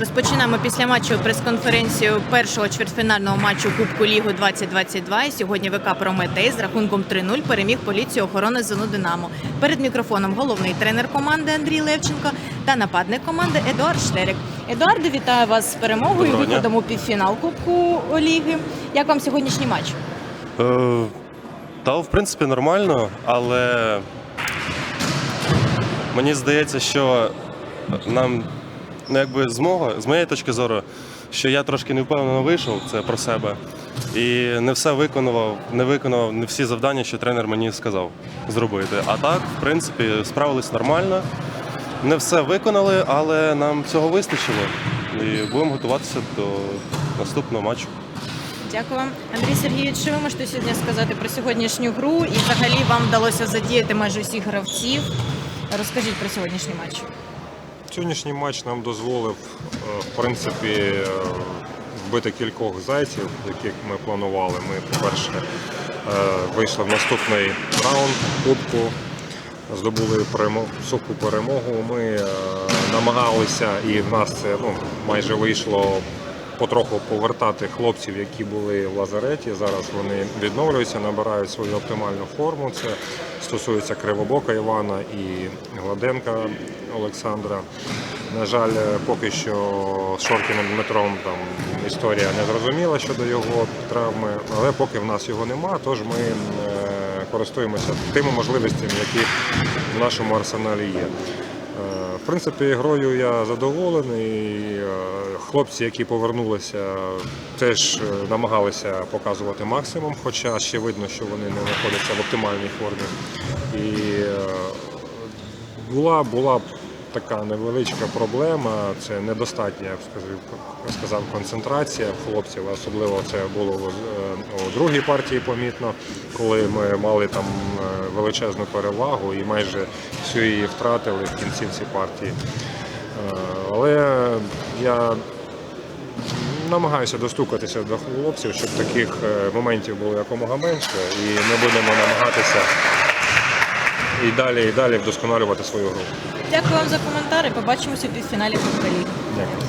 Розпочинаємо після матчу прес-конференцію першого чвертьфінального матчу Кубку Лігу 2022. І сьогодні ВК Прометей з рахунком 3-0 переміг поліцію охорони зону Динамо. Перед мікрофоном головний тренер команди Андрій Левченко та нападник команди Едуард Штерик. Едуарде, вітаю вас з перемогою Доброго дня. виходом у півфінал Кубку Ліги. Як вам сьогоднішній матч? Е, Та, в принципі, нормально, але мені здається, що нам, ну якби з мого, з моєї точки зору, що я трошки невпевнено вийшов, це про себе. І не все виконував, не виконував не всі завдання, що тренер мені сказав зробити. А так, в принципі, справились нормально. Не все виконали, але нам цього вистачило. І будемо готуватися до наступного матчу. Дякую вам. Андрій Сергійович, що ви можете сьогодні сказати про сьогоднішню гру? І взагалі вам вдалося задіяти майже всіх гравців. Розкажіть про сьогоднішній матч. Сьогоднішній матч нам дозволив, е, в принципі, е, вбити кількох зайців, яких ми планували. Ми, по-перше, е, вийшли в наступний раунд кубку, здобули суху перемогу. Ми намагалися, і в нас це ну, майже вийшло потроху повертати хлопців, які були в лазареті. Зараз вони відновлюються, набирають свою оптимальну форму. Це стосується Кривобока Івана і Гладенка Олександра. На жаль, поки що з Шоркіним Дмитром там історія не зрозуміла щодо його травми, але поки в нас його нема, тож ми е, користуємося тими можливостями, які в нашому арсеналі є. Е, В принципі, грою я задоволений. Хлопці, які повернулися, теж е, намагалися показувати максимум, хоча ще видно, що вони не знаходяться в оптимальній формі. І е, була, була така невеличка проблема, це недостатня, я б сказав, концентрація хлопців, особливо це було е, у другій партії помітно, коли ми мали там величезну перевагу і майже всю її втратили в кінцівці партії. Е, Але я намагаюся достукатися до хлопців, щоб таких е, моментів було якомога менше, і ми будемо намагатися і далі, і далі вдосконалювати свою гру. Дякую вам за коментар і побачимося в півфіналі Кубка Ліги. Дякую.